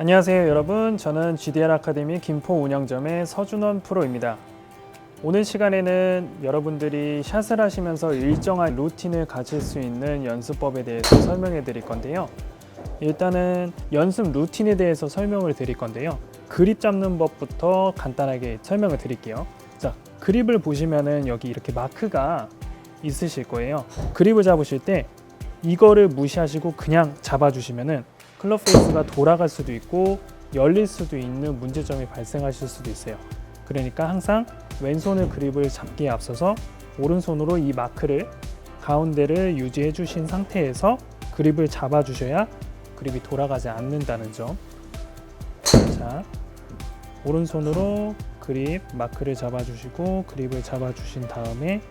안녕하세요 여러분. 저는 GDR 아카데미 김포 운영점의 서준원 프로입니다. 오늘 시간에는 여러분들이 샷을 하시면서 일정한 루틴을 가질 수 있는 연습법에 대해서 설명해 드릴 건데요. 일단은 연습 루틴에 대해서 설명을 드릴 건데요. 그립 잡는 법부터 간단하게 설명을 드릴게요. 자 그립을 보시면은 여기 이렇게 마크가 있으실 거예요. 그립을 잡으실 때 이거를 무시하시고 그냥 잡아주시면은 클럽 페이스가 돌아갈 수도 있고 열릴 수도 있는 문제점이 발생하실 수도 있어요. 그러니까 항상 왼손을 그립을 잡기에 앞서서 오른손으로 이 마크를 가운데를 유지해 주신 상태에서 그립을 잡아 주셔야 그립이 돌아가지 않는다는 점. 자, 오른손으로 그립 마크를 잡아 주시고 그립을 잡아 주신 다음에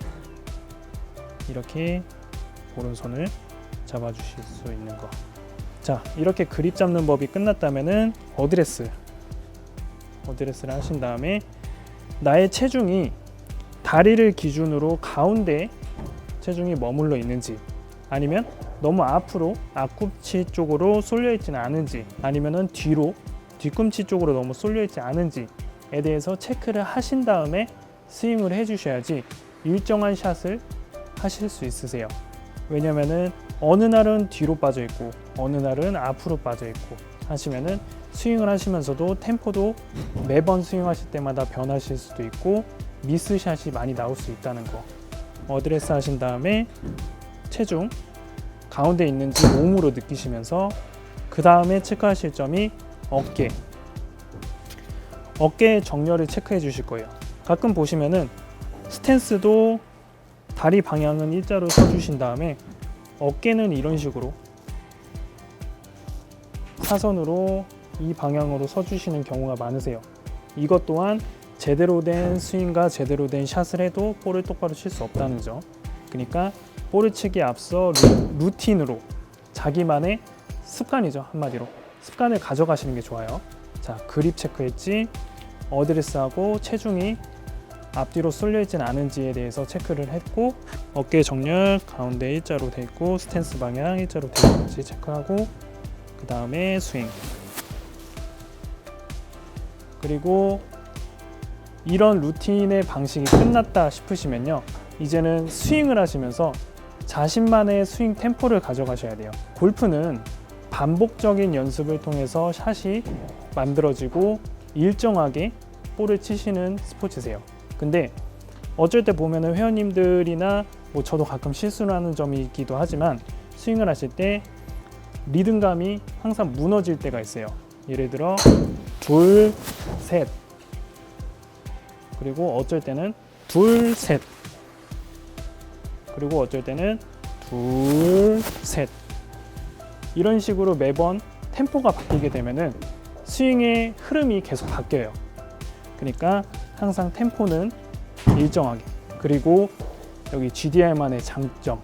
이렇게 오른손을 잡아 주실 수 있는 거. 자 이렇게 그립 잡는 법이 끝났다면은 어드레스 어드레스를 하신 다음에 나의 체중이 다리를 기준으로 가운데 체중이 머물러 있는지 아니면 너무 앞으로 앞꿈치 쪽으로 쏠려 있지는 않은지 아니면은 뒤로 뒤꿈치 쪽으로 너무 쏠려 있지 않은지에 대해서 체크를 하신 다음에 스윙을 해 주셔야지 일정한 샷을 하실 수 있으세요. 왜냐면은 어느 날은 뒤로 빠져 있고 어느 날은 앞으로 빠져 있고 하시면은 스윙을 하시면서도 템포도 매번 스윙하실 때마다 변하실 수도 있고 미스샷이 많이 나올 수 있다는 거 어드레스 하신 다음에 체중 가운데 있는지 몸으로 느끼시면서 그 다음에 체크하실 점이 어깨. 어깨 정렬을 체크해 주실 거예요. 가끔 보시면은 스탠스도 다리 방향은 일자로 서주신 다음에 어깨는 이런 식으로 사선으로 이 방향으로 서주시는 경우가 많으세요. 이것 또한 제대로 된 스윙과 제대로 된 샷을 해도 볼을 똑바로 칠 수 없다는 점. 그러니까 볼을 치기에 앞서 루, 루틴으로 자기만의 습관이죠 한마디로 습관을 가져가시는 게 좋아요. 자 그립 체크했지 어드레스하고 체중이 앞뒤로 쏠려 있지는 않은지에 대해서 체크를 했고 어깨 정렬 가운데 일자로 돼 있고 스탠스 방향 일자로 돼 있는지 체크하고 그 다음에 스윙. 그리고 이런 루틴의 방식이 끝났다 싶으시면요 이제는 스윙을 하시면서 자신만의 스윙 템포를 가져가셔야 돼요. 골프는 반복적인 연습을 통해서 샷이 만들어지고 일정하게 볼을 치시는 스포츠세요 근데 어쩔 때 보면은 회원님들이나 뭐 저도 가끔 실수를 하는 점이 있기도 하지만 스윙을 하실 때 리듬감이 항상 무너질 때가 있어요. 예를 들어 둘, 셋. 그리고 어쩔 때는 둘, 셋. 그리고 어쩔 때는 둘, 셋. 이런 식으로 매번 템포가 바뀌게 되면은 스윙의 흐름이 계속 바뀌어요. 그러니까 항상 템포는 일정하게. 그리고 여기 GDR만의 장점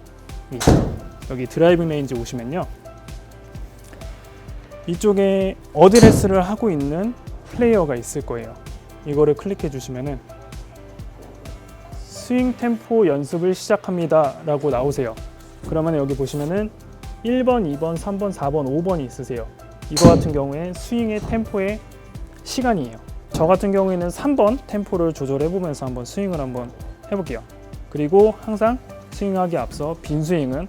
여기 드라이빙 레인지 오시면요. 이쪽에 어드레스를 하고 있는 플레이어가 있을 거예요. 이거를 클릭해 주시면은 스윙 템포 연습을 시작합니다 라고 나오세요. 그러면 여기 보시면은 1번, 2번, 3번, 4번, 5번이 있으세요. 이거 같은 경우에 스윙의 템포의 시간이에요 저 같은 경우에는 3번 템포를 조절해 보면서 한번 스윙을 한번 해볼게요. 그리고 항상 스윙하기 앞서 빈 스윙은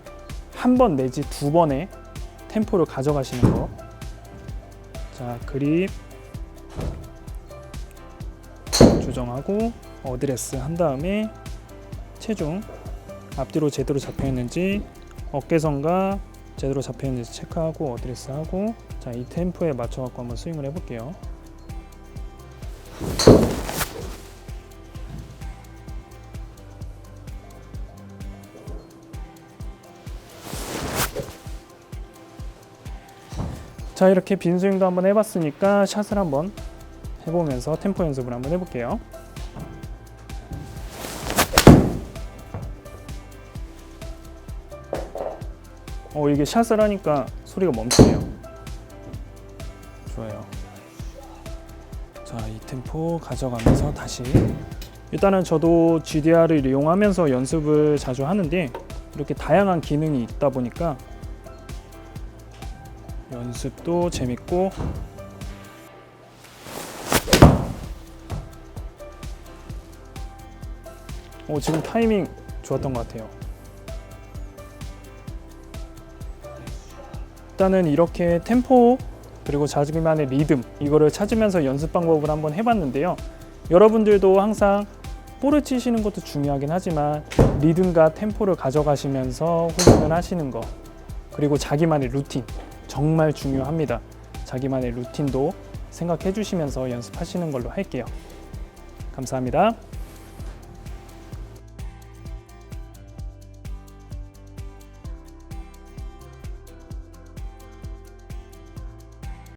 한 번 내지 두 번의 템포를 가져가시는 거. 자, 그립 조정하고 어드레스 한 다음에 체중 앞뒤로 제대로 잡혀 있는지 어깨선과 제대로 잡혀 있는지 체크하고 어드레스 하고 자, 이 템포에 맞춰 갖고 한번 스윙을 해 볼게요. 자 이렇게 빈 스윙도 한번 해봤으니까 샷을 한번 해보면서 템포 연습을 한번 해볼게요. 어 이게 샷을 하니까 소리가 멈추네요. 좋아요. 자 이 템포 가져가면서 다시 일단은 저도 GDR을 이용하면서 연습을 자주 하는데 이렇게 다양한 기능이 있다 보니까 연습도 재밌고. 오 지금 타이밍 좋았던 것 같아요. 일단은 이렇게 템포 그리고 자기만의 리듬 이거를 찾으면서 연습 방법을 한번 해봤는데요. 여러분들도 항상 볼을 치시는 것도 중요하긴 하지만 리듬과 템포를 가져가시면서 훈련을 하시는 거 그리고 자기만의 루틴 정말 중요합니다. 자기만의 루틴도 생각해 주시면서 연습하시는 걸로 할게요. 감사합니다.